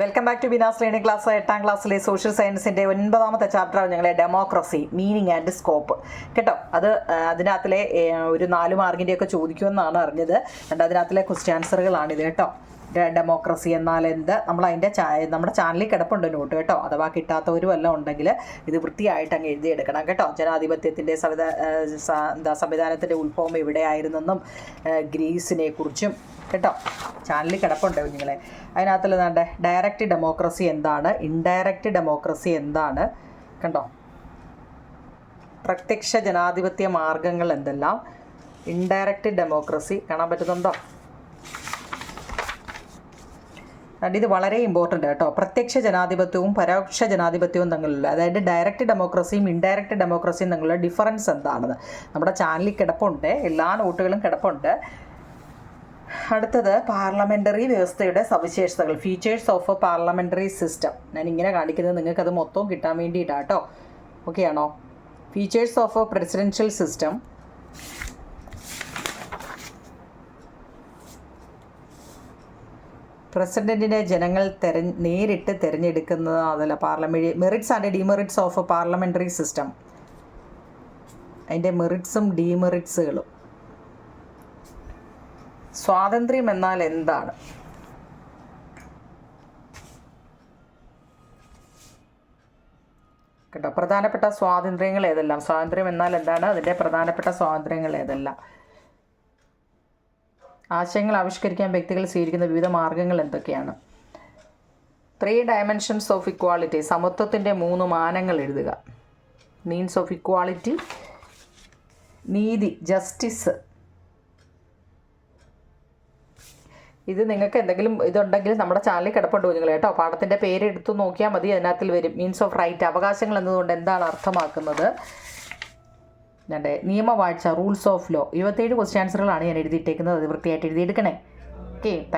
Welcome back to Bina's learning class എട്ടാം ക്ലാസ്സിലെ social സയൻസിന്റെ ഒൻപതാമത്തെ ചാപ്റ്ററാണ് ഞങ്ങളെ ഡെമോക്രസി മീനിങ് ആൻഡ് സ്കോപ്പ് കേട്ടോ? അത് അതിനകത്തിലെ ഒരു നാല് മാർക്കിന്റെയൊക്കെ ചോദിക്കുമെന്നാണ് അറിഞ്ഞത്. രണ്ട് അതിനകത്തിലെ ക്വസ്റ്റ്യൻ ആൻസറുകളാണിത് കേട്ടോ? ഡെമോക്രസി എന്നാൽ എന്ത്? നമ്മൾ അതിന്റെ നമ്മുടെ ചാനലിൽ കിടപ്പുണ്ട് നോട്ട് കേട്ടോ. അഥവാ കിട്ടാത്തവരും എല്ലാം ഉണ്ടെങ്കിൽ ഇത് വൃത്തിയായിട്ട് അങ്ങ് എഴുതിയെടുക്കണം കേട്ടോ. ജനാധിപത്യത്തിന്റെ സംവിധാ ആ, എന്താ സംവിധാനത്തിന്റെ ഉത്ഭവം എവിടെയായിരുന്നെന്നും ഗ്രീസിനെ കുറിച്ചും കേട്ടോ. ചാനലിൽ കിടപ്പുണ്ട് കുഞ്ഞുങ്ങളെ. അതിനകത്തിൽ എന്താണ്ട്? ഡയറക്റ്റ് ഡെമോക്രസി എന്താണ്? ഇൻഡയറക്റ്റ് ഡെമോക്രസി എന്താണ്? കണ്ടോ? പ്രത്യക്ഷ ജനാധിപത്യ മാർഗങ്ങൾ എന്തെല്ലാം? ഇൻഡയറക്റ്റ് ഡെമോക്രസി കാണാൻ പറ്റുന്നുണ്ടോ? അതുകൊണ്ട് ഇത് വളരെ ഇമ്പോർട്ടന്റ് കേട്ടോ. പ്രത്യക്ഷ ജനാധിപത്യവും പരോക്ഷ ജനാധിപത്യവും തമ്മിലുള്ള അതായത് ഡയറക്റ്റ് ഡെമോക്രസിയും ഇൻഡയറക്റ്റ് ഡെമോക്രസിയും തമ്മിലുള്ള ഡിഫറൻസ് എന്താണെന്ന്. നമ്മുടെ ചാനലിൽ കിടപ്പുണ്ട് എല്ലാ നോട്ടുകളും കിടപ്പുണ്ട്. അടുത്തത് പാർലമെന്ററി വ്യവസ്ഥയുടെ സവിശേഷതകൾ features of a parliamentary system ഞാൻ ഇങ്ങനെ കാണിക്കുന്നത് നിങ്ങൾക്ക് അത് മൊത്തവും കിട്ടാൻ വേണ്ടിയിട്ടാണ് കേട്ടോ. ഓക്കെ ആണോ? Features of a presidential system പ്രസിഡന്റിനെ ജനങ്ങൾ തെര നേരിട്ട് തിരഞ്ഞെടുക്കുന്നത് അതല്ല parliament merits and demerits of parliamentary system അതിന്റെ മെറിറ്റ്സും ഡിമെറിറ്റ്സുകളും സ്വാതന്ത്ര്യം എന്നാൽ എന്താണ്? കേട്ടോ പ്രധാനപ്പെട്ട സ്വാതന്ത്ര്യങ്ങൾ ഏതെല്ലാം? സ്വാതന്ത്ര്യം എന്നാൽ എന്താണ്? അതിന്റെ പ്രധാനപ്പെട്ട സ്വാതന്ത്ര്യങ്ങൾ ഏതെല്ലാം? ആശയങ്ങൾ ആവിഷ്കരിക്കാൻ വ്യക്തികൾ സ്വീകരിക്കുന്ന വിവിധ മാർഗങ്ങൾ എന്തൊക്കെയാണ്? ത്രീ ഡയമെൻഷൻസ് ഓഫ് ഇക്വാളിറ്റി സമത്വത്തിന്റെ മൂന്ന് മാനങ്ങൾ എഴുതുക. മീൻസ് ഓഫ് ഇക്വാളിറ്റി നീതി ജസ്റ്റിസ് ഇത് നിങ്ങൾക്ക് എന്തെങ്കിലും ഇതുണ്ടെങ്കിൽ നമ്മുടെ ചാനലിൽ കിടപ്പുണ്ട് കുഞ്ഞുങ്ങൾ കേട്ടോ. പാഠത്തിന്റെ പേര് എടുത്തു നോക്കിയാൽ മതി അതിനകത്തിൽ വരും. മീൻസ് ഓഫ് റൈറ്റ് അവകാശങ്ങൾ എന്നതുകൊണ്ട് എന്താണ് അർത്ഥമാക്കുന്നത്? ഞാൻ നിയമവാഴ്ച റൂൾസ് ഓഫ് ലോ ഇരുപത്തേഴ് ക്വസ്റ്റ്യൻ ആൻസറുകളാണ് ഞാൻ എഴുതിയിട്ടേക്കുന്നത്. അത് വൃത്തിയായിട്ട് എഴുതിയെടുക്കണേ. Okay thank